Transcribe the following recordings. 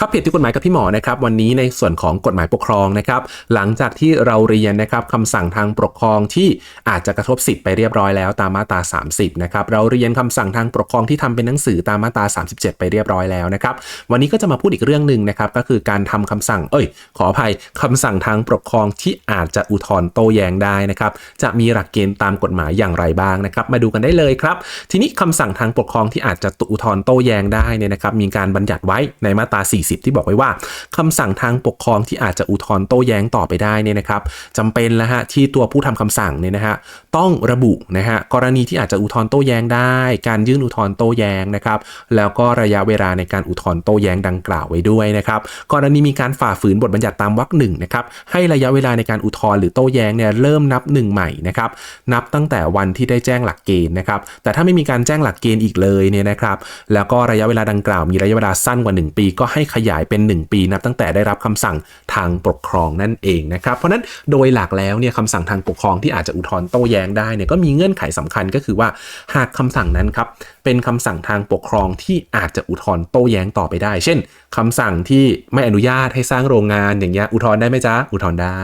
ครับเพจที่กฎหมายกับพี่หมอนะครับวันนี้ในส่วนของกฎหมายปกครองนะครับหลังจากที่เราเรียนนะครับคำสั่งทางปกครองที่อาจจะกระทบสิทธิ์ไปเรียบร้อยแล้วตามมาตรา 30นะครับเราเรียนคำสั่งทางปกครองที่ทำเป็นหนังสือตามมาตรา 37 ไปเรียบร้อยแล้วนะครับวันนี้ก็จะมาพูดอีกเรื่องหนึ่งนะครับก็คือการทำคำสั่งเอ้ย ขออภัยคำสั่งทางปกครองที่อาจจะอุทธรณ์โต้แย้งได้นะครับจะมีหลักเกณฑ์ตามกฎหมายอย่างไรบ้างนะครับมาดูกันได้เลยครับทีนี้คำสั่งทางปกครองที่อาจจะอุทธรณ์โต้แย้งได้เนี่ยนะครับมีการบัญญัติไว้ในมาตรา40 ที่บอกไว้ว่าคำสั่งทางปกครองที่อาจจะอุทธรณ์โต้แย้งต่อไปได้เนี่ยนะครับจำเป็นแล้วฮะที่ตัวผู้ทำคำสั่งเนี่ยนะฮะต้องระบุนะฮะกรณีที่อาจจะอุทธรณ์โต้แย้งได้ การยื่นอุทธรณ์โต้แย้งนะครับแล้วก็ระยะเวลาในการอุทธรณ์โต้แย้งดังกล่าวไว้ด้วยนะครับกรณีมีการฝ่าฝืนบทบัญญัติตามวรรคหนึ่งนะครับให้ระยะเวลาในการอุทธรณ์หรือโต้แย้งเนี่ยเริ่มนับหนึ่งใหม่นะครับนับตั้งแต่วันที่ได้แจ้งหลักเกณฑ์นะครับแต่ถ้าไม่มีการแจ้งหลักเกณฑ์อีกเลยเนี่ยนะครับแล้วก็ระยะเวลาดังกล่าวมีระยะเวลาสั้นกว่า 1 ปี ก็ให้ขยายเป็น 1 ปีนับตั้งแต่ได้รับคำสั่งทางปกครองนั่นเองนะครับเพราะนั้นโดยหลักแล้วเนี่ยคำสั่งทางปกครองที่อาจจะอุทธรณ์โต้แย้งได้เนี่ยก็มีเงื่อนไขสำคัญก็คือว่าหากคำสั่งนั้นครับเป็นคำสั่งทางปกครองที่อาจจะอุทธรณ์โต้แย้งต่อไปได้ เช่นคำสั่งที่ไม่อนุญาตให้สร้างโรงงานอย่างเงี้ยอุทธรณ์ได้ไหมจ๊ะอุทธรณ์ได้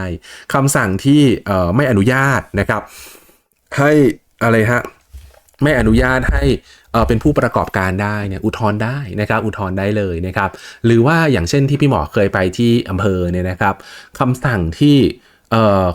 คำสั่งที่ไม่อนุญาตนะครับให้อะไรฮะ ไม่อนุญาตให้เป็นผู้ประกอบการได้เนี่ยอุทธรณ์ได้นะครับอุทธรณ์ได้เลยนะครับ หรือว่าอย่างเช่นที่พี่หมอเคยไปที่อำเภอเนี่ยนะครับคำสั่งที่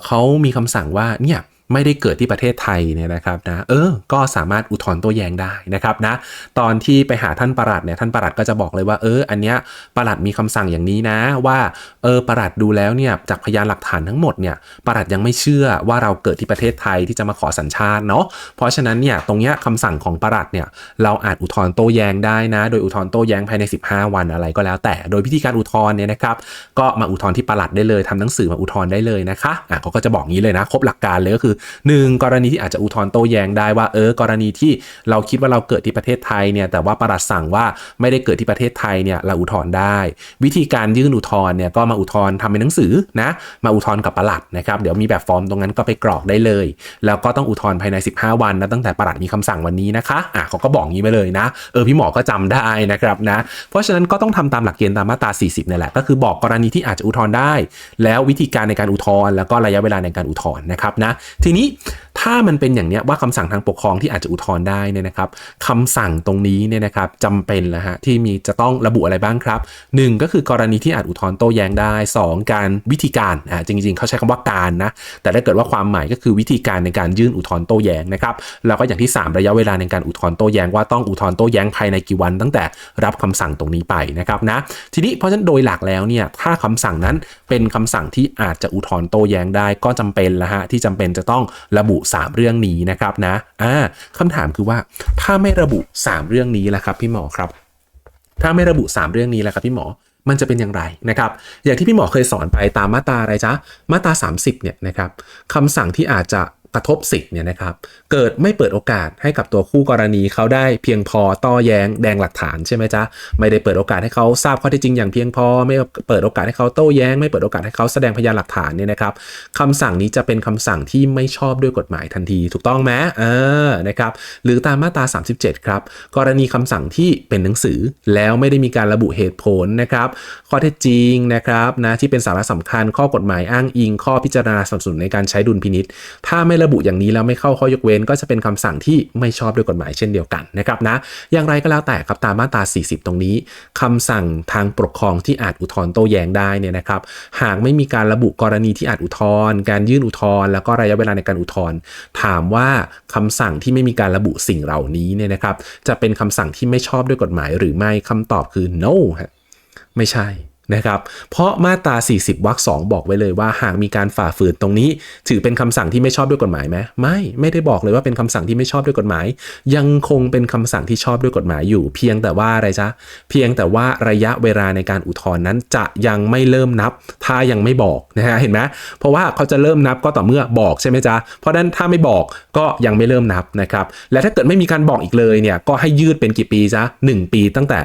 เขามีคำสั่งว่าเนี่ย ไม่ได้เกิดที่ประเทศไทยเนี่ยนะครับนะเออ ก็สามารถอุทธรณ์โต้แย้งได้นะครับนะตอนที่ไปหาท่านประหลัดเนี่ยท่านประหลัดก็จะบอกเลยว่าเอออันเนี้ยประหลัดมีคำสั่งอย่างนี้นะว่าเออประหลัดดูแล้วเนี่ยจากพยานหลักฐานทั้งหมดเนี่ยประหลัดยังไม่เชื่อว่าเราเกิดที่ประเทศไทยที่จะมาขอสัญชาติเนาะเพราะฉะนั้นเนี่ยตรงเนี้ยคำสั่งของประหลัดเนี่ยเราอาจอุทธรณ์โต้แย้งได้นะ โดยอุทธรณ์โต้แย้งภายใน 15 วันอะไรก็แล้วแต่โดยพิธีการอุทธรณ์เนี่ยนะครับก็มาอุทธรณ์ที่ประหลัดได้เลยทำหนังสือมาอุทธรณ์ได้เลยนะคะอะเขาก็จะบอกงี้เลยนะครบหลักการเลยก็คือ1 กรณีที่อาจจะอุทธรณ์โต้แย้งได้ว่าเออกรณีที่เราคิดว่าเราเกิดที่ประเทศไทยเนี่ยแต่ว่าประหลัดสั่งว่าไม่ได้เกิดที่ประเทศไทยเนี่ยเราอุทธรณ์ได้ วิธีการยื่นอุทธรณ์เนี่ยก็มาอุทธรณ์ทำเป็นหนังสือนะมาอุทธรณ์กับประหลัดนะครับเดี๋ยวมีแบบฟอร์มตรงนั้นก็ไปกรอกได้เลย แล้วก็ต้องอุทธรณ์ภายใน 15 วันนะตั้งแต่ประหลัดมีคำสั่งวันนี้นะคะอะเขาก็บอกงี้ไปเลยนะเออพี่หมอก็จำได้นะครับนะเพราะฉะนั้นก็ต้องทำตามหลักเกณฑ์ตามมาตรา 40นี่แหละก็คือบอกกรณีที่อาจจะอุทธรณ์ได้ แล้ววิธีการในการอุทธรณ์แล้วก็ระยะเวลาในการอุทธรณ์นะครับนะทีนี้ถ้ามันเป็นอย่างนี้ว่าคำสั่งทางปกครองที่อาจจะอุทธรณ์ได้เนี่ยนะครับคำสั่งตรงนี้เนี่ยนะครับจำเป็นแล้วฮะที่มีจะต้องระบุอะไรบ้างครับ 1 ก็คือกรณีที่อาจอุทธรณ์โต้แย้งได้ 2 การวิธีการอ่าจริง ๆ เขาใช้คำว่าการนะแต่ถ้าเกิดว่าความหมายก็คือวิธีการในการยื่นอุทธรณ์โต้แย้งนะครับแล้วก็อย่างที่ 3 ระยะเวลาในการอุทธรณ์โต้แย้งว่าต้องอุทธรณ์โต้แย้งภายในกี่วัน ตั้งแต่รับคำสั่งตรงนี้ไปนะครับนะทีนี้เพราะฉะนั้นโดยหลักแล้วเนี่ยถ้าคำสั่งนั้นเป็นคำสั่งที่อาจจะอุทธรณ์โต้แย้งได้ก็จำเป็นแล้วฮะที่จำเป็นจะต้องระบุ 3 เรื่องนี้นะครับนะอ่าคำถามคือว่าถ้าไม่ระบุ 3 เรื่องนี้ล่ะครับพี่หมอครับ ถ้าไม่ระบุ 3 เรื่องนี้ล่ะครับพี่หมอมันจะเป็นอย่างไรนะครับ อย่างที่พี่หมอเคยสอนไปตามมาตราอะไรจ๊ะ มาตรา 30เนี่ยนะครับคำสั่งที่อาจจะ กระทบสิทธิ์เนี่ยนะครับ เกิดไม่เปิดโอกาสให้กับตัวคู่กรณีเขาได้เพียงพอต่อแย้งแดงหลักฐานใช่ไหมจ๊ะไม่ได้เปิดโอกาสให้เขาทราบข้อเท็จจริงอย่างเพียงพอ ไม่เปิดโอกาสให้เขาโต้แย้ง ไม่เปิดโอกาสให้เขาแสดงพยานหลักฐานเนี่ยนะครับคำสั่งนี้จะเป็นคำสั่งที่ไม่ชอบด้วยกฎหมายทันที ถูกต้องไหมเออนะครับหรือตามมาตรา 37 ครับ กรณีคำสั่งที่เป็นหนังสือแล้วไม่ได้มีการระบุเหตุผลนะครับข้อเท็จจริงนะครับนะที่เป็นสาระสำคัญข้อกฎหมายอ้างอิง ข้อพิจารณาสนับสนุนในการใช้ดุลพินิษถ้าไม่ระระบุอย่างนี้แล้วไม่เข้าข้อยกเว้น ก็จะเป็นคำสั่งที่ไม่ชอบด้วยกฎหมายเช่นเดียวกันนะครับนะอย่างไรก็แล้วแต่ครับตามมาตรา 40 ตรงนี้คำสั่งทางปกครองที่อาจอุทธรณ์โต้แย้งได้เนี่ยนะครับหากไม่มีการระบุกรณีที่อาจอุทธรณ์การยื่นอุทธรณ์แล้วก็ระยะเวลาในการอุทธรณ์ถามว่าคำสั่งที่ไม่มีการระบุสิ่งเหล่านี้เนี่ยนะครับจะเป็นคำสั่งที่ไม่ชอบด้วยกฎหมายหรือไม่คำตอบคือ no ไม่ใช่ นะครับ เพราะมาตรา 40 วรรคสบอกไว้เลยว่า หากมีการฝ่าฝืนตรงนี้ ถือเป็นคำสั่งที่ไม่ชอบด้วยกฎหมายไหมไม่ ไม่ได้บอกเลยว่าเป็นคำสั่งที่ไม่ชอบด้วยกฎหมาย ยังคงเป็นคำสั่งที่ชอบด้วยกฎหมายอยู่ เพียงแต่ว่าอะไรจ๊ะ เพียงแต่ว่าระยะเวลาในการอุทธรณ์นั้นจะยังไม่เริ่มนับ ถ้ายังไม่บอกนะฮะ เห็นไหมเพราะว่าเขาจะเริ่มนับก็ต่อเมื่อบอกใช่ไหมจ๊ะ เพราะนั้นถ้าไม่บอกก็ยังไม่เริ่มนับนะครับ และถ้าเกิดไม่มีการบอกอีกเลยเนี่ย ก็ให้ยืดเป็นกี่ปีจ๊ะ1ปีตั้งแต่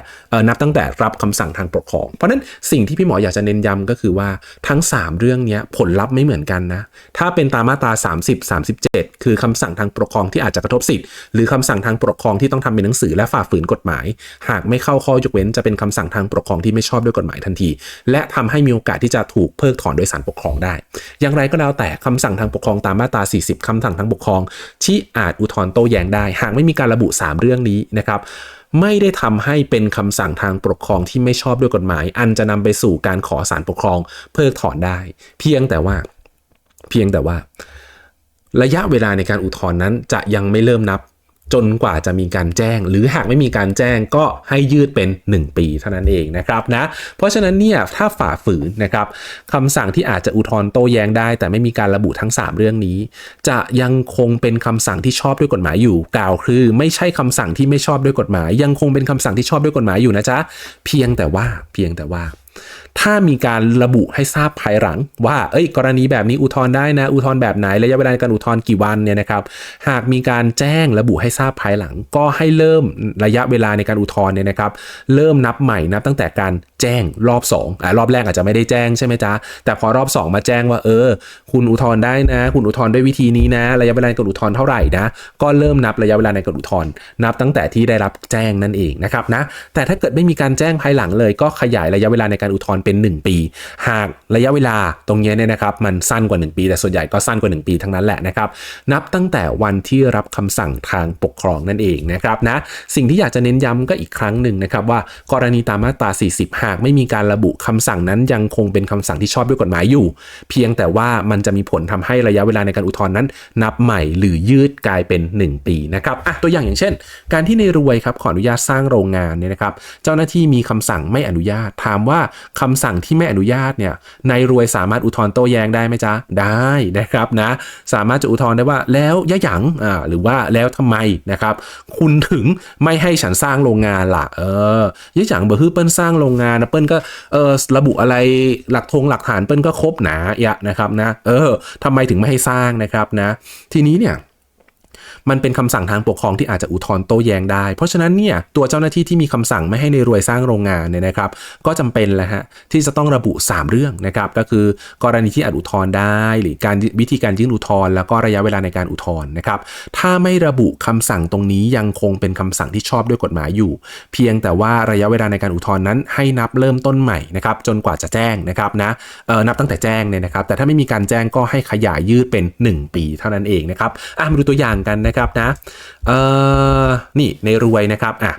นับตั้งแต่รับคำสั่งทางปกครอง เพราะนั้นสิ่งที่พี่หมออยากจะเน้นย้ำก็คือว่าทั้ง 3 เรื่องนี้ผลลัพธ์ไม่เหมือนกันนะ ถ้าเป็นตามมาตรา 30 37 คือคำสั่งทางปกครองที่อาจจะกระทบสิทธิ์หรือคำสั่งทางปกครองที่ต้องทำเป็นหนังสือและฝ่าฝืนกฎหมาย หากไม่เข้าข้อยกเว้นจะเป็นคำสั่งทางปกครองที่ไม่ชอบด้วยกฎหมายทันที และทำให้มีโอกาสที่จะถูกเพิกถอนโดยศาลปกครองได้ อย่างไรก็แล้วแต่คำสั่งทางปกครองตามมาตรา 40คำสั่งทางปกครอง ที่อาจอุทธรณ์โต้แย้งได้ หากไม่มีการระบุ 3 เรื่องนี้นะครับ ไม่ได้ทำให้เป็นคำสั่งทางปกครองที่ไม่ชอบด้วยกฎหมาย อันจะนำไปสู่การขอศาลปกครองเพิกถอนได้ เพียงแต่ว่า เพียงแต่ว่า ระยะเวลาในการอุทธรณ์นั้นจะยังไม่เริ่มนับ จนกว่าจะมีการแจ้ง หรือหากไม่มีการแจ้งก็ให้ยืดเป็น 1 ปีเท่านั้นเองนะครับนะเพราะฉะนั้นเนี่ยถ้าฝ่าฝืนนะครับคำสั่งที่อาจจะอุทธรณ์โต้แย้งได้ แต่ไม่มีการระบุทั้ง 3 เรื่องนี้ จะยังคงเป็นคำสั่งที่ชอบด้วยกฎหมายอยู่ กล่าวคือ ไม่ใช่คำสั่งที่ไม่ชอบด้วยกฎหมาย ยังคงเป็นคำสั่งที่ชอบด้วยกฎหมายอยู่นะจ๊ะเพียงแต่ว่าเพียงแต่ว่า ถ้ามีการระบุให้ทราบภายหลัง ว่าเอ้ย กรณีแบบนี้อุทธรณ์ได้นะ อุทธรณ์แบบไหนระยะเวลาในการอุทธรณ์กี่วันเนี่ยนะครับหากมีการแจ้งระบุให้ทราบภายหลัง ก็ให้เริ่มระยะเวลาในการอุทธรณ์เนี่ยนะครับเริ่มนับใหม่นับตั้งแต่การแจ้งรอบ2อ่ารอบแรกอาจจะไม่ได้แจ้งใช่ไหมจ๊ะแต่พอรอบ 2 มาแจ้งว่าเออ คุณอุทธรณ์ได้นะ คุณอุทธรณ์ด้วยวิธีนี้นะ ระยะเวลาในการอุทธรณ์เท่าไหร่นะก็เริ่มนับระยะเวลาในการอุทธรณ์นับตั้งแต่ที่ได้รับแจ้งนั่นเองนะครับนะแต่ถ้าเกิดไม่มีการแจ้งภายหลังเลย ก็ขยายระยะเวลาในการอุทธรณเป็น 1 ปี หากระยะเวลาตรงนี้เนี่ยนะครับมันสั้นกว่า 1 ปี แต่ส่วนใหญ่ก็สั้นกว่า 1 ปีทั้งนั้นแหละนะครับ นับตั้งแต่วันที่รับคำสั่งทางปกครองนั่นเองนะครับนะสิ่งที่อยากจะเน้นย้ำก็อีกครั้งหนึ่งนะครับว่ากรณีตามมาตรา 40 หากไม่มีการระบุคำสั่งนั้นยังคงเป็นคำสั่งที่ชอบด้วยกฎหมายอยู่ เพียงแต่ว่ามันจะมีผลทำให้ระยะเวลาในการอุทธรณ์นั้น นับใหม่หรือยืดกลายเป็น 1 ปีนะครับอะตัวอย่างอย่างเช่น การที่ในรวยครับขออนุญาตสร้างโรงงานเนี่ยนะครับ เจ้าหน้าที่มีคำสั่งไม่อนุญาตถามว่าคำสั่งที่ไม่อนุญาตเนี่ยในรวยสามารถอุทธรณ์โต้แย้งได้ไหมจ๊ะ ได้นะครับนะ สามารถจะอุทธรณ์ได้ว่าแล้วยะหยังอ่าหรือว่าแล้วทำไมนะครับ คุณถึงไม่ให้ฉันสร้างโรงงานล่ะ เออยะหยังเบอร์คือเปิ้ลสร้างโรงงานนะเปิ้ลก็เออระบุอะไรหลักธงหลักฐานเปิ้ลก็ครบหนาอย่านะครับนะ เออทำไมถึงไม่ให้สร้างนะครับนะ ทีนี้เนี่ย มันเป็นคำสั่งทางปกครองที่อาจจะอุทธรณ์โต้แย้งได้ เพราะฉะนั้นเนี่ยตัวเจ้าหน้าที่ที่มีคำสั่งไม่ให้ในรวยสร้างโรงงานเนี่ยนะครับ ก็จำเป็นแหละฮะที่จะต้องระบุ 3 เรื่องนะครับ ก็คือกรณีที่อาจอุทธรณ์ได้ หรือการวิธีการยื่นอุทธรณ์แล้วก็ระยะเวลาในการอุทธรณ์นะครับ ถ้าไม่ระบุคำสั่งตรงนี้ยังคงเป็นคำสั่งที่ชอบด้วยกฎหมายอยู่ เพียงแต่ว่าระยะเวลาในการอุทธรณ์นั้นให้นับเริ่มต้นใหม่นะครับจนกว่าจะแจ้งนะครับนะเออนับตั้งแต่แจ้งเนี่ยนะครับ แต่ถ้าไม่มีการแจ้งก็ให้ขยายยืดเป็น 1 ปีเท่านั้นเองนะครับอะมาดูตัวอย่างกันนะครับนะเออนี่ในรวยนะครับอะ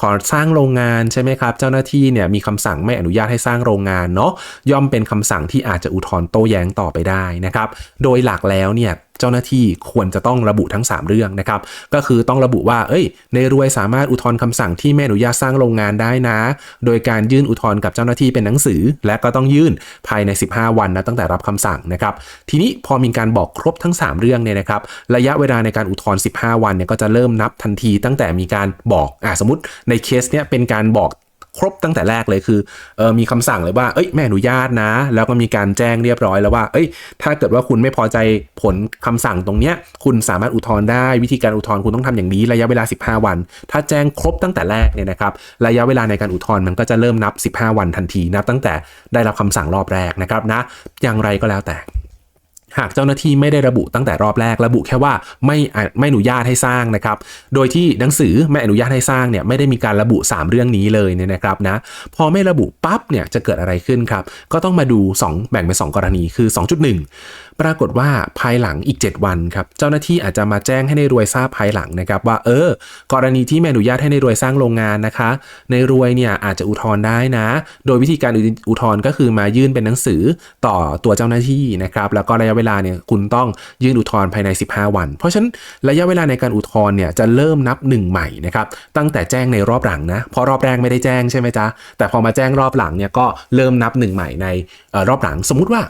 ขอสร้างโรงงานใช่ไหมครับ เจ้าหน้าที่เนี่ยมีคำสั่งไม่อนุญาตให้สร้างโรงงานเนาะย่อมเป็นคำสั่งที่อาจจะอุทธรณ์โต้แย้งต่อไปได้นะครับ โดยหลักแล้วเนี่ย เจ้าหน้าที่ควรจะต้องระบุทั้ง 3 เรื่องนะครับ ก็คือต้องระบุว่า เอ้ย ในรวยสามารถอุทธรณ์คำสั่งที่ไม่อนุญาตสร้างโรงงานได้นะ โดยการยื่นอุทธรณ์กับเจ้าหน้าที่เป็นหนังสือ และก็ต้องยื่นภายใน 15 วันนะตั้งแต่รับคำสั่งนะครับ ทีนี้พอมีการบอกครบทั้ง 3 เรื่องเนี่ยนะครับ ระยะเวลาในการอุทธรณ์15 วันเนี่ยก็จะเริ่มนับทันทีตั้งแต่มีการบอกอ่าสมมติในเคสเนี้ยเป็นการบอก ครบตั้งแต่แรกเลยคือเออมีคำสั่งเลยว่าเอ้ยไม่อนุญาตนะ แล้วก็มีการแจ้งเรียบร้อยแล้วว่าเอ้ยถ้าเกิดว่าคุณไม่พอใจผลคำสั่งตรงเนี้ยคุณสามารถอุทธรณ์ได้วิธีการอุทธรณ์คุณต้องทำอย่างนี้ระยะเวลา 15 วัน ถ้าแจ้งครบตั้งแต่แรกเนี่ยนะครับระยะเวลาในการอุทธรณ์มันก็จะเริ่มนับ 15 วันทันทีนับตั้งแต่ได้รับคำสั่งรอบแรกนะครับนะอย่างไรก็แล้วแต่ หากเจ้าหน้าที่ไม่ได้ระบุตั้งแต่รอบแรกระบุแค่ว่าไม่ไม่อนุญาตให้สร้างนะครับ โดยที่หนังสือไม่อนุญาตให้สร้างเนี่ยไม่ได้มีการระบุ 3 เรื่องนี้เลยเนี่ยนะครับนะพอไม่ระบุปั๊บเนี่ยจะเกิดอะไรขึ้นครับ ก็ต้องมาดู 2 แบ่งเป็น2กรณีคือ 2.1 ปรากฏว่าภายหลังอีก 7 วันครับ เจ้าหน้าที่อาจจะมาแจ้งให้ในรวยทราบภายหลังนะครับ ว่าเออ กรณีที่ไม่อนุญาตให้ในรวยสร้างโรงงานนะคะ ในรวยเนี่ยอาจจะอุทธรณ์ได้นะ โดยวิธีการอุทธรณ์ก็คือมายื่นเป็นหนังสือต่อตัวเจ้าหน้าที่นะครับ แล้วก็ระยะเวลาเนี่ยคุณต้องยื่นอุทธรณ์ภายใน 15 วัน เพราะฉะนั้นระยะเวลาในการอุทธรณ์เนี่ยจะเริ่มนับหนึ่งใหม่นะครับตั้งแต่แจ้งในรอบหลังนะเพราะรอบแรกไม่ได้แจ้งใช่ไหมจ๊ะแต่พอมาแจ้งรอบหลังเนี่ยก็เริ่มนับหนึ่งใหม่ในออรอบหลังสมมุติว่า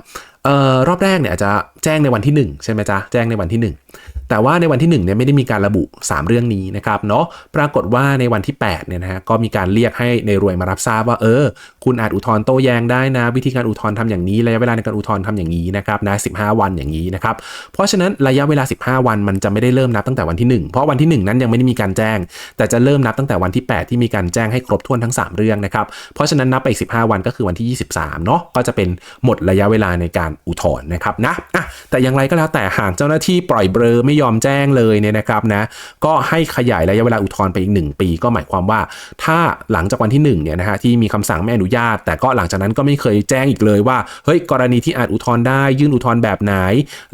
เอ่อรอบแรกเนี่ยอาจจะแจ้งในวันที่ 1 ใช่ไหมจ๊ะแจ้งในวันที่ 1 แต่ว่าในวันที่1เนี่ยไม่ได้มีการระบุ 3 เรื่องนี้นะครับเนาะปรากฏว่าในวันที่8เนี่ยนะฮะก็มีการเรียกให้ในรวยมารับทราบว่าเออ คุณอาจอุทธรณ์โต้แย้งได้นะ วิธีการอุทธรณ์ทำอย่างนี้ระยะเวลาในการอุทธรณ์ทำอย่างนี้นะครับนะ15 วันอย่างนี้นะครับเพราะฉะนั้นระยะเวลา 15 วันมันจะไม่ได้เริ่มนับตั้งแต่วันที่ 1 เพราะวันที่ 1 นั้นยังไม่ได้มีการแจ้ง แต่จะเริ่มนับตั้งแต่วันที่ 8 ที่มีการแจ้งให้ครบถ้วนทั้ง 3 เรื่องนะครับเพราะฉะนั้นนับไปอีก15 วันก็คือวันที่ 23เนาะก็จะเป็นหมดระยะเวลาในการอุทธรณ์นะครับนะอะแต่อย่างไรก็แล้วแต่หากเจ้าหน้าที่ปล่อยเบลอไม่ยอมแจ้งเลยเนี่ยนะครับนะก็ให้ขยายระยะเวลาอุทธรณ์ไปอีก 1 ปี ก็หมายความว่า ถ้าหลังจากวันที่1เนี่ยนะฮะที่มีคำสั่งไม่อนุญาต แต่ก็หลังจากนั้นก็ไม่เคยแจ้งอีกเลยว่าเฮ้ยกรณีที่อาจอุทธรณ์ได้ยื่นอุทธรณ์แบบไหน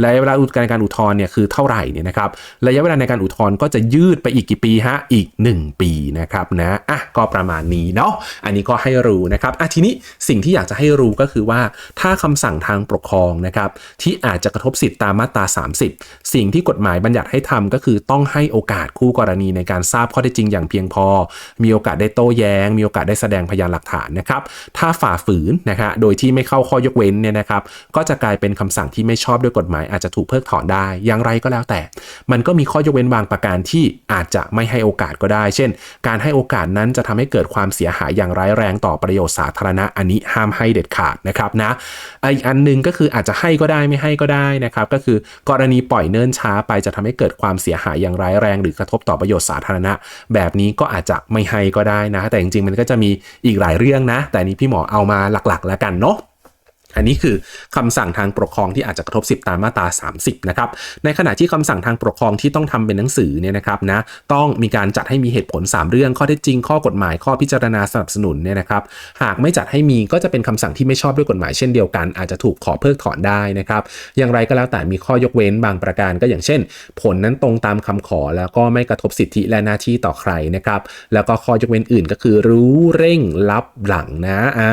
ระยะเวลาในการอุทธรณ์เนี่ยคือเท่าไหร่เนี่ยนะครับระยะเวลาในการอุทธรณ์ก็จะยืดไปอีกกี่ปีฮะอีก 1 ปีนะครับนะอะก็ประมาณนี้เนาะอันนี้ก็ให้รู้นะครับอะทีนี้สิ่งที่อยากจะให้รู้ก็คือว่าถ้าคำสั่งทางปกครองนะครับที่อาจจะกระทบสิทธิตามมาตรา 30 สิ่งที่กฎหมายายบัญญัติให้ทำก็คือต้องให้โอกาสคู่กรณีในการทราบข้อเท็จจริงอย่างเพียงพอ มีโอกาสได้โต้แย้ง มีโอกาสได้แสดงพยานหลักฐานนะครับ ถ้าฝ่าฝืนนะฮะโดยที่ไม่เข้าข้อยกเว้นเนี่ยนะครับ ก็จะกลายเป็นคำสั่งที่ไม่ชอบด้วยกฎหมายอาจจะถูกเพิกถอนได้ อย่างไรก็แล้วแต่ มันก็มีข้อยกเว้นบางประการที่อาจจะไม่ให้โอกาสก็ได้ เช่น การให้โอกาสนั้นจะทำให้เกิดความเสียหายอย่างร้ายแรงต่อประโยชน์สาธารณะ อันนี้ห้ามให้เด็ดขาดนะครับนะ อีกอันหนึงก็คืออาจจะให้ก็ได้ไม่ให้ก็ได้นะครับ ก็คือกรณีปล่อยเนิ่นช้าไปจะทำให้เกิดความเสียหายอย่างร้ายแรง หรือกระทบต่อประโยชน์สาธารณะ แบบนี้ก็อาจจะไม่ให้ก็ได้นะ แต่จริงๆมันก็จะมีอีกหลายเรื่องนะ แต่นี้พี่หมอเอามาหลักๆ แล้วกันเนาะ อันนี้คือคำสั่งทางปกครองที่อาจจะกระทบสิทธิตามมาตรา 30 นะครับ ในขณะที่คำสั่งทางปกครองที่ต้องทำเป็นหนังสือเนี่ยนะครับนะ ต้องมีการจัดให้มีเหตุผล 3 เรื่อง ข้อเท็จจริง ข้อกฎหมาย ข้อพิจารณาสนับสนุนเนี่ยนะครับ หากไม่จัดให้มีก็จะเป็นคำสั่งที่ไม่ชอบด้วยกฎหมายเช่นเดียวกัน อาจจะถูกขอเพิกถอนได้นะครับ อย่างไรก็แล้วแต่มีข้อยกเว้นบางประการก็อย่างเช่น ผลนั้นตรงตามคำขอแล้วก็ไม่กระทบสิทธิและหน้าที่ต่อใครนะครับ แล้วก็ข้อยกเว้นอื่นก็คือรู้เร่งลับหลังนะ อ่า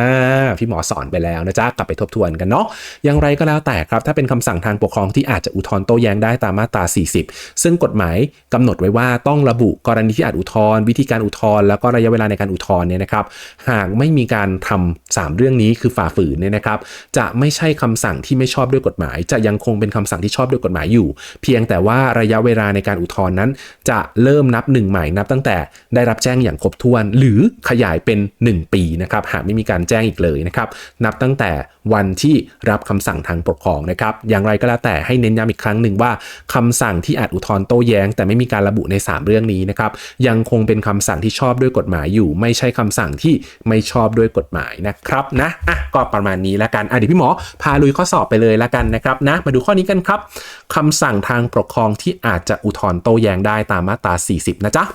พี่หมอสอนไปแล้วนะจ๊ะ กลับไปทบทวนกันเนาะอย่างไรก็แล้วแต่ครับ ถ้าเป็นคำสั่งทางปกครองที่อาจจะอุทธรณ์โต้แย้งได้ตามมาตรา 40 ซึ่งกฎหมายกำหนดไว้ว่าต้องระบุกรณีที่อาจอุทธรณ์วิธีการอุทธรณ์แล้วก็ระยะเวลาในการอุทธรณ์เนี่ยนะครับ หากไม่มีการทำสามเรื่องนี้คือฝ่าฝืนเนี่ยนะครับ จะไม่ใช่คำสั่งที่ไม่ชอบด้วยกฎหมาย จะยังคงเป็นคำสั่งที่ชอบด้วยกฎหมายอยู่ เพียงแต่ว่าระยะเวลาในการอุทธรณ์นั้น จะเริ่มนับหนึ่งใหม่นับตั้งแต่ได้รับแจ้งอย่างครบถ้วน หรือขยายเป็น 1 ปีนะครับหากไม่มีการแจ้งอีกเลยนะครับนับตั้งแต่วันที่รับคำสั่งทางปกครองนะครับ อย่างไรก็แล้วแต่ให้เน้นย้ำอีกครั้งหนึ่งว่าคำสั่งที่อาจอุทธรณ์โต้แย้ง แต่ไม่มีการระบุใน 3 เรื่องนี้นะครับ ยังคงเป็นคำสั่งที่ชอบด้วยกฎหมายอยู่ ไม่ใช่คำสั่งที่ไม่ชอบด้วยกฎหมายนะครับนะอะก็ประมาณนี้แล้วกันอะเดี๋ยวพี่หมอพาลุยข้อสอบไปเลยแล้วกันนะครับนะมาดูข้อนี้กันครับคำสั่งทางปกครองที่อาจจะอุทธรณ์โต้แย้งได้ตามมาตรา 40 นะจ๊ะ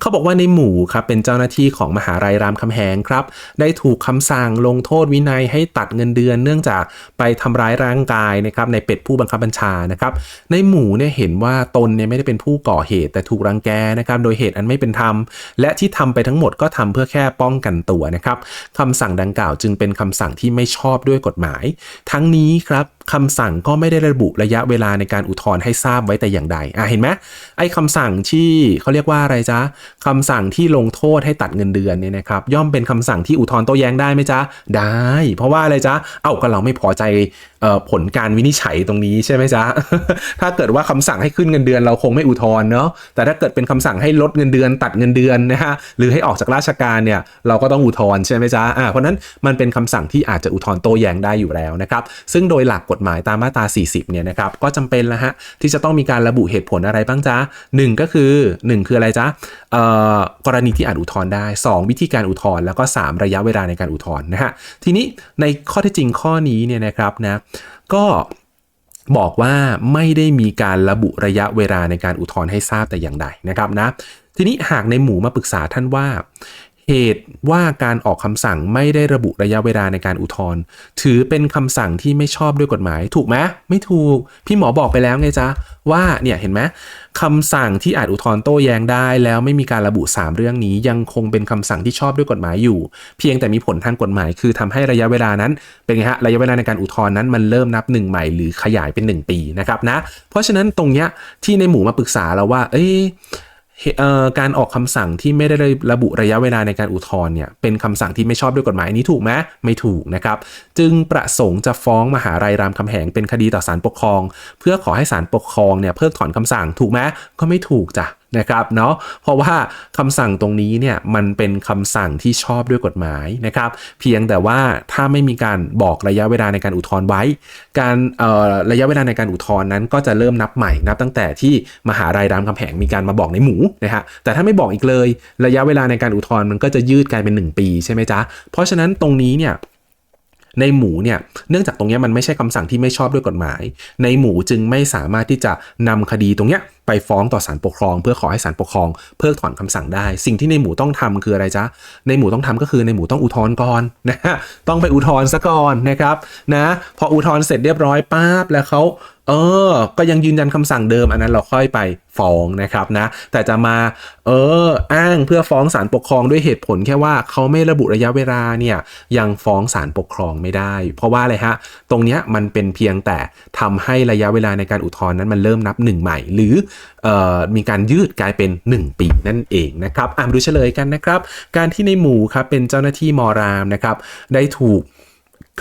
เขาบอกว่าในหมู่ครับเป็นเจ้าหน้าที่ของมหาลัยรามคำแหงครับ ได้ถูกคำสั่งลงโทษวินัยให้ตัดเงินเดือน เนื่องจากไปทำร้ายร่างกายนะครับในเป็ดผู้บังคับบัญชานะครับ ในหมู่เนี่ยเห็นว่าตนเนี่ยไม่ได้เป็นผู้ก่อเหตุ แต่ถูกรังแกนะครับโดยเหตุอันไม่เป็นธรรม และที่ทำไปทั้งหมดก็ทำเพื่อแค่ป้องกันตัวนะครับคำสั่งดังกล่าวจึงเป็นคำสั่งที่ไม่ชอบด้วยกฎหมาย ทั้งนี้ครับ คำสั่งก็ไม่ได้ระบุระยะเวลาในการอุทธรณ์ให้ทราบไว้แต่อย่างใดอะเห็นไหมไอ้คำสั่งที่เขาเรียกว่าอะไรจ๊ะคำสั่งที่ลงโทษให้ตัดเงินเดือนเนี่ยนะครับย่อมเป็นคำสั่งที่อุทธรณ์โต้แย้งได้ไหมจ๊ะได้ เพราะว่าอะไรจ๊ะเอ้าก็เราไม่พอใจออผลการวินิจฉัยตรงนี้ใช่ไหมจ๊ะถ้าเกิดว่าคำสั่งให้ขึ้นเงินเดือนเราคงไม่อุทธรณ์เนาะแต่ถ้าเกิดเป็นคำสั่งให้ลดเงินเดือน ตัดเงินเดือนนะฮะหรือให้ออกจากราชการเนี่ยเราก็ต้องอุทธรณ์ใช่ไหมจ๊ะอ่าเพราะนั้นมันเป็นคำสั่งที่อาจจะอุทธรณ์โต้แย้งได้อยู่แล้วนะครับซึ่งโดยหลักกฎหมายตามมาตรา 40 เนี่ยนะครับ ก็จำเป็นแล้วฮะที่จะต้องมีการระบุเหตุผลอะไรบ้างจ๊ะหนึ่งก็คือ 1 คืออะไรจ๊ะเอ่อกรณีที่อาจอุทธรณ์ได้ 2 วิธีการอุทธรณ์แล้วก็ 3 ระยะเวลาในการอุทธรณ์นะฮะทีนี้ในข้อเท็จจริงข้อนี้เนี่ยนะครับนะก็บอกว่าไม่ได้มีการระบุระยะเวลาในการอุทธรณ์ให้ทราบแต่อย่างใดนะครับนะทีนี้หากในหมู่มาปรึกษาท่านว่า เหตุว่าการออกคำสั่งไม่ได้ระบุระยะเวลาในการอุทธรณ์ถือเป็นคำสั่งที่ไม่ชอบด้วยกฎหมาย ถูกไหมไม่ถูก พี่หมอบอกไปแล้วไงจ๊ะ ว่าเนี่ยเห็นไหมคำสั่งที่อาจอุทธรณ์โต้แย้งได้ แล้วไม่มีการระบุ 3 เรื่องนี้ ยังคงเป็นคำสั่งที่ชอบด้วยกฎหมายอยู่ เพียงแต่มีผลทางกฎหมาย คือทำให้ระยะเวลานั้น เป็นไงฮะระยะเวลาในการอุทธรณ์นั้นมันเริ่มนับหนึ่งใหม่หรือขยายเป็น 1 ปีนะครับนะเพราะฉะนั้นตรงเนี้ยที่ในหมู่มาปรึกษาเราว่า เอ้ย การออกคำสั่งที่ไม่ได้ระบุระยะเวลาในการอุทธรณ์เนี่ยเป็นคำสั่งที่ไม่ชอบด้วยกฎหมายนี้ถูกไหมไม่ถูกนะครับ จึงประสงค์จะฟ้องมหาลัยรามคำแหงเป็นคดีต่อศาลปกครอง เพื่อขอให้ศาลปกครองเนี่ยเพิกถอนคำสั่งถูกไหมก็ไม่ถูกจ้ะ นะครับเนาะเพราะว่าคำสั่งตรงนี้เนี่ยมันเป็นคำสั่งที่ชอบด้วยกฎหมายนะครับ เพียงแต่ว่าถ้าไม่มีการบอกระยะเวลาในการอุทธรณ์ไว้ การระยะเวลาในการอุทธรณ์นั้นก็จะเริ่มนับใหม่นับตั้งแต่ที่มหาลัยรามคำแหงมีการมาบอกในหมูนะฮะแต่ถ้าไม่บอกอีกเลยระยะเวลาในการอุทธรณ์มันก็จะยืดกลายเป็น 1 ปีใช่ไหมจ๊ะเพราะฉะนั้นตรงนี้เนี่ยในหมูเนี่ย เนื่องจากตรงนี้มันไม่ใช่คำสั่งที่ไม่ชอบด้วยกฎหมาย ในหมูจึงไม่สามารถที่จะนำคดีตรงเนี้ย ไปฟ้องต่อศาลปกครอง เพื่อขอให้ศาลปกครองเพิกถอนคำสั่งได้ สิ่งที่ในหมูต้องทำคืออะไรจ๊ะในหมูต้องทำก็คือในหมูต้องอุทธรณ์ก่อนนะฮะต้องไปอุทธรณ์ซะก่อนนะครับนะพออุทธรณ์เสร็จเรียบร้อยปั๊บแล้วเขาเออ ก็ยังยืนยันคำสั่งเดิมอันนั้นเราค่อยไปฟ้องนะครับนะ แต่จะมา เออ อ้างเพื่อฟ้องศาลปกครองด้วยเหตุผลแค่ว่าเขาไม่ระบุระยะเวลาเนี่ยยังฟ้องศาลปกครองไม่ได้ เพราะว่าอะไรฮะ ตรงเนี้ยมันเป็นเพียงแต่ทำให้ระยะเวลาในการอุทธรณ์นั้นมันเริ่มนับหนึ่งใหม่ หรือมีการยืดกลายเป็น 1 ปีนั่นเองนะครับอ่ามาดูเฉลยกันนะครับ การที่ในหมู่ครับเป็นเจ้าหน้าที่มรามนะครับได้ถูก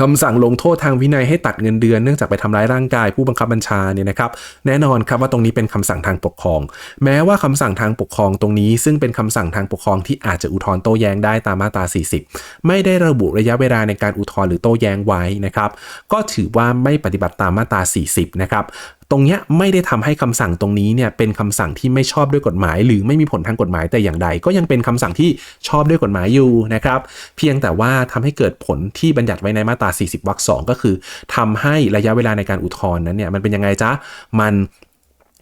คำสั่งลงโทษทางวินัยให้ตัดเงินเดือนเนื่องจากไปทำร้ายร่างกายผู้บังคับบัญชาเนี่ยนะครับ แน่นอนครับว่าตรงนี้เป็นคำสั่งทางปกครอง แม้ว่าคำสั่งทางปกครองตรงนี้ ซึ่งเป็นคำสั่งทางปกครองที่อาจจะอุทธรณ์โต้แย้งได้ตามมาตรา 40 ไม่ได้ระบุระยะเวลาในการอุทธรณ์หรือโต้แย้งไว้นะครับ ก็ถือว่าไม่ปฏิบัติตามมาตรา 40 นะครับตรงเนี้ยไม่ได้ทำให้คำสั่งตรงนี้เนี่ยเป็นคำสั่งที่ไม่ชอบด้วยกฎหมาย หรือไม่มีผลทางกฎหมายแต่อย่างใด ก็ยังเป็นคำสั่งที่ชอบด้วยกฎหมายอยู่นะครับ เพียงแต่ว่าทำให้เกิดผลที่บัญญัติไว้ในมาตรา 40วรรคสองก็คือทำให้ระยะเวลาในการอุทธรณ์นั้นเนี่ยมันเป็นยังไงจ๊ะมัน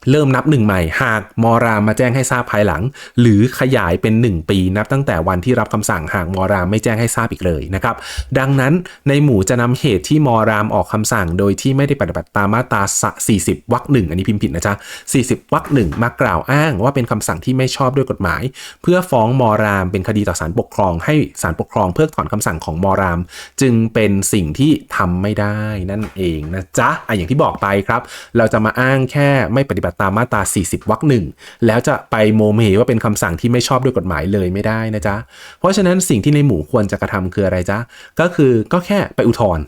เริ่มนับหนึ่งใหม่ หากมรามมาแจ้งให้ทราบภายหลัง หรือขยายเป็น 1 ปีนับตั้งแต่วันที่รับคำสั่งหากมรามไม่แจ้งให้ทราบอีกเลยนะครับดังนั้นในหมู่จะนำเหตุที่มรามออกคำสั่ง โดยที่ไม่ได้ปฏิบัติตามมาตรา40วรรคหนึ่งอันนี้พิมพ์ผิดนะจ๊ะ40วรรคหนึ่งมากล่าวอ้างว่าเป็นคำสั่งที่ไม่ชอบด้วยกฎหมาย เพื่อฟ้องมรามเป็นคดีต่อศาลปกครองให้ศาลปกครองเพิกถอนคำสั่งของมราม จึงเป็นสิ่งที่ทำไม่ได้นั่นเองนะจ๊ะอะอย่างที่บอกไปครับ เราจะมาอ้างแค่ไม่ปฏิบัติตามมาตรา 40 วรรคหนึ่งแล้วจะไปโมเมว่าเป็นคำสั่งที่ไม่ชอบด้วยกฎหมายเลยไม่ได้นะจ๊ะ เพราะฉะนั้นสิ่งที่ในหมู่ควรจะกระทำคืออะไรจ๊ะ ก็คือก็แค่ไปอุทธรณ์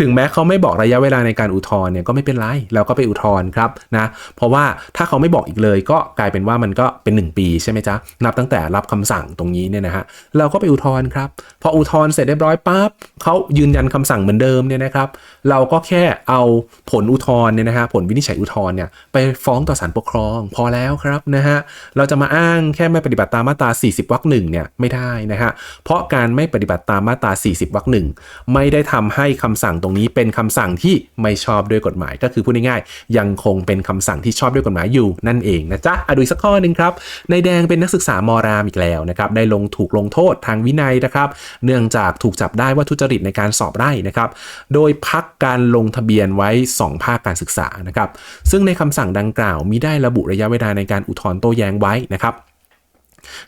ถึงแม้เขาไม่บอกระยะเวลาในการอุทธรณ์เนี่ยก็ไม่เป็นไรเราก็ไปอุทธรณ์ครับนะเพราะว่าถ้าเขาไม่บอกอีกเลย ก็กลายเป็นว่ามันก็เป็น 1 ปีใช่ไหมจ๊ะนับตั้งแต่รับคำสั่งตรงนี้เนี่ยนะฮะเราก็ไปอุทธรณ์ครับพออุทธรณ์เสร็จเรียบร้อยปั๊บเขายืนยันคำสั่งเหมือนเดิมเนี่ยนะครับ เราก็แค่เอาผลอุทธรณ์เนี่ยนะฮะผลวินิจฉัยอุทธรณ์เนี่ยไปฟ้องต่อศาลปกครอง พอแล้วครับนะฮะเราจะมาอ้างแค่ไม่ปฏิบัติตามมาตรา 40 วรรคหนึ่งเนี่ยไม่ได้นะฮะเพราะการไม่ปฏิบัติตามมาตรา 40 วรรคหนึ่งไม่ได้ทำให้คำสั่งตรงนี้เป็นคำสั่งที่ไม่ชอบด้วยกฎหมาย ก็คือพูดง่ายๆยังคงเป็นคำสั่งที่ชอบด้วยกฎหมายอยู่นั่นเองนะจ๊ะอะดูอีกสักข้อหนึ่งครับในแดงเป็นนักศึกษามอรามอีกแล้วนะครับได้ลงถูกลงโทษทางวินัยนะครับ เนื่องจากถูกจับได้ว่าทุจริตในการสอบไร่นะครับ โดยพักการลงทะเบียนไว้ 2 ภาคการศึกษานะครับ ซึ่งในคำสั่งดังกล่าวมิได้ระบุระยะเวลาในการอุทธรณ์โต้แย้งไว้นะครับ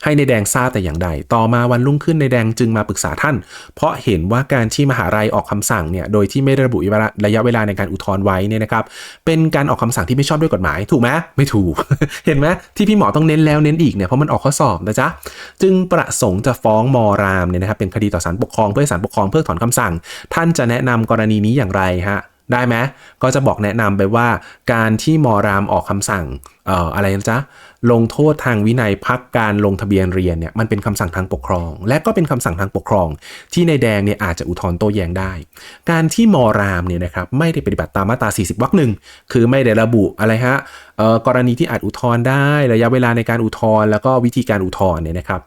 ให้ในแดงทราบแต่อย่างใด ต่อมาวันรุ่งขึ้นในแดงจึงมาปรึกษาท่าน เพราะเห็นว่าการที่มหาลัยออกคำสั่งเนี่ย โดยที่ไม่ได้ระบุระยะเวลาในการอุทธรณ์ไว้เนี่ยนะครับ เป็นการออกคำสั่งที่ไม่ชอบด้วยกฎหมาย ถูกไหมไม่ถูก เห็นไหมที่พี่หมอต้องเน้นแล้วเน้นอีกเนี่ย เพราะมันออกข้อสอบนะจ๊ะ จึงประสงค์จะฟ้องมรามเนี่ยนะครับ เป็นคดีต่อศาลปกครองเพื่อให้ศาลปกครองเพิกถอนคำสั่ง ท่านจะแนะนำกรณีนี้อย่างไรฮะ ได้ไหมก็จะบอกแนะนำไปว่า การที่มรามออกคำสั่งเอ่ออะไรนะจ๊ะลงโทษทางวินัยพักการลงทะเบียนเรียนเนี่ยมันเป็นคำสั่งทางปกครอง และก็เป็นคำสั่งทางปกครอง ที่ในแดงเนี่ยอาจจะอุทธรณ์โต้แย้งได้ การที่มรามเนี่ยนะครับไม่ได้ปฏิบัติตามมาตรา 40วรรคหนึ่งคือไม่ได้ระบุอะไรฮะกรณีที่อาจอุทธรณ์ได้ ระยะเวลาในการอุทธรณ์แล้วก็วิธีการอุทธรณ์เนี่ยนะครับ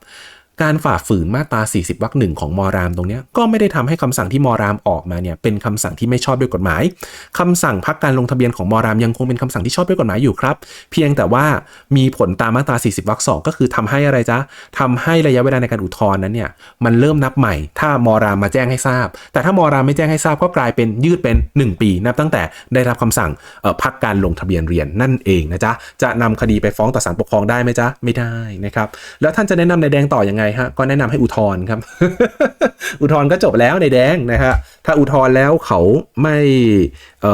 การฝ่าฝืนมาตรา 40วรรคหนึ่งของมรามตรงนี้ก็ไม่ได้ทำให้คำสั่งที่มรามออกมาเนี่ยเป็นคำสั่งที่ไม่ชอบด้วยกฎหมายคำสั่งพักการลงทะเบียนของมรามยังคงเป็นคำสั่งที่ชอบด้วยกฎหมายอยู่ครับ เพียงแต่ว่ามีผลตามมาตรา 40วรรคสองก็คือทำให้อะไรจ๊ะทำให้ระยะเวลาในการอุทธรณ์นั้นเนี่ยมันเริ่มนับใหม่ ถ้ามรามมาแจ้งให้ทราบ แต่ถ้ามรามไม่แจ้งให้ทราบก็กลายเป็นยืดเป็น 1 ปีนับตั้งแต่ได้รับคำสั่งพักการลงทะเบียนเรียนนั่นเองนะจ๊ะจะนำคดีไปฟ้องต่อศาลปกครองได้ไหมจ๊ะไม่ได้นะครับแล้วท่านจะแนะนำในายแดงต่อยังไงฮะก็แนะนำให้อุทธรณ์ครับ อุทธรณ์ก็จบแล้วในแดงนะฮะถ้าอุทธรณ์แล้วเขาไม่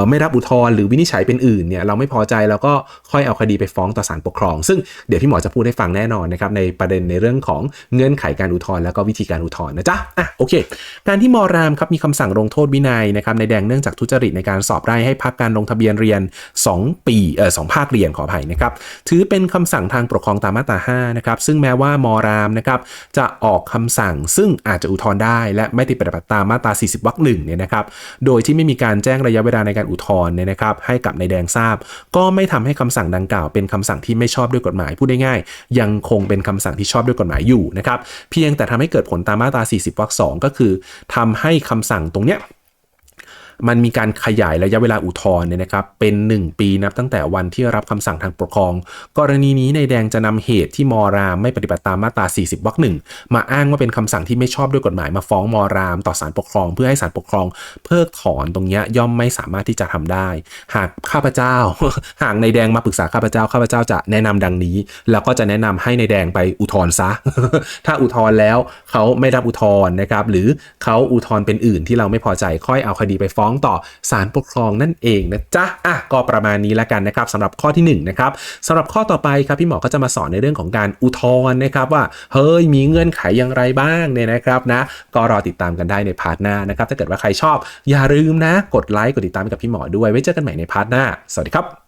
ไม่รับอุทธรณ์หรือวินิจฉัยเป็นอื่นเนี่ยเราไม่พอใจเราก็ค่อยเอาคดีไปฟ้องต่อศาลปกครอง ซึ่งเดี๋ยวพี่หมอจะพูดให้ฟังแน่นอนนะครับในประเด็นในเรื่องของเงื่อนไขการอุทธรณ์แล้วก็วิธีการอุทธรณ์นะจ๊ะอะโอเค การที่มอรามครับมีคำสั่งลงโทษวินัยนะครับในแดงเนื่องจากทุจริตในการสอบได้ให้พักการลงทะเบียนเรียน 2 ปีเอ่อสองภาคเรียนขออภัยนะครับถือเป็นคำสั่งทางปกครองตามมาตรา5นะครับซึ่งแม้ว่ามอรามนะครับจะออกคำสั่งซึ่งอาจจะอุทธรณ์ได้ และไม่ติดปฏิบัติตามมาตรา 40วรรคหนึ่งเนี่ยนะครับโดยที่ไม่มีการแจ้งระยะเวลาในการอุทธรณ์เนี่ยนะครับให้กับนายแดงทราบ ก็ไม่ทำให้คำสั่งดังกล่าวเป็นคำสั่งที่ไม่ชอบด้วยกฎหมายพูดได้ง่ายๆยังคงเป็นคำสั่งที่ชอบด้วยกฎหมายอยู่นะครับเพียงแต่ทำให้เกิดผลตามมาตรา 40วรรค2ก็คือทำให้คำสั่งตรงเนี้ย มันมีการขยายระยะเวลาอุทธรณ์เนี่ยนะครับเป็น 1 ปีนับตั้งแต่วันที่รับคำสั่งทางปกครอง กรณีนี้ในายแดงจะนำเหตุที่มรามไม่ปฏิบัติตามมาตรา 40วรรคหนึ่งมาอ้างว่าเป็นคำสั่งที่ไม่ชอบด้วยกฎหมายมาฟ้องมราม ต่อศาลปกครอง เพื่อให้ศาลปกครอง เพิกถอนตรงนี้ยย่อมไม่สามารถที่จะทำได้ หากข้าพเจ้า หากนายแดงมาปรึกษาข้าพเจ้าข้าพเจ้าจะแนะนำดังนี้ แล้วก็จะแนะนำให้นายแดงไปอุทธรณ์ซะ ถ้าอุทธรณ์แล้วเขาไม่รับอุทธรณ์นะครับหรือเขาอุทธรณ์เป็นอื่นที่เราไม่พอใจค่อยเอาคดีไปฟ้องต่อศาลปกครองนั่นเองนะจ๊ะอะก็ประมาณนี้แล้วกันนะครับสำหรับข้อที่หนึ่งนะครับสำหรับข้อต่อไปครับพี่หมอก็จะมาสอนในเรื่องของการอุทธรณ์นะครับว่าเฮ้ยมีเงื่อนไขอย่างไรบ้างเนี่ยนะครับนะก็รอติดตามกันได้ในพาร์ทหน้านะครับถ้าเกิดว่าใครชอบ อย่าลืมนะ กดไลค์กดติดตามกับพี่หมอด้วยไว้เจอกันใหม่ในพาร์ทหน้า สวัสดีครับ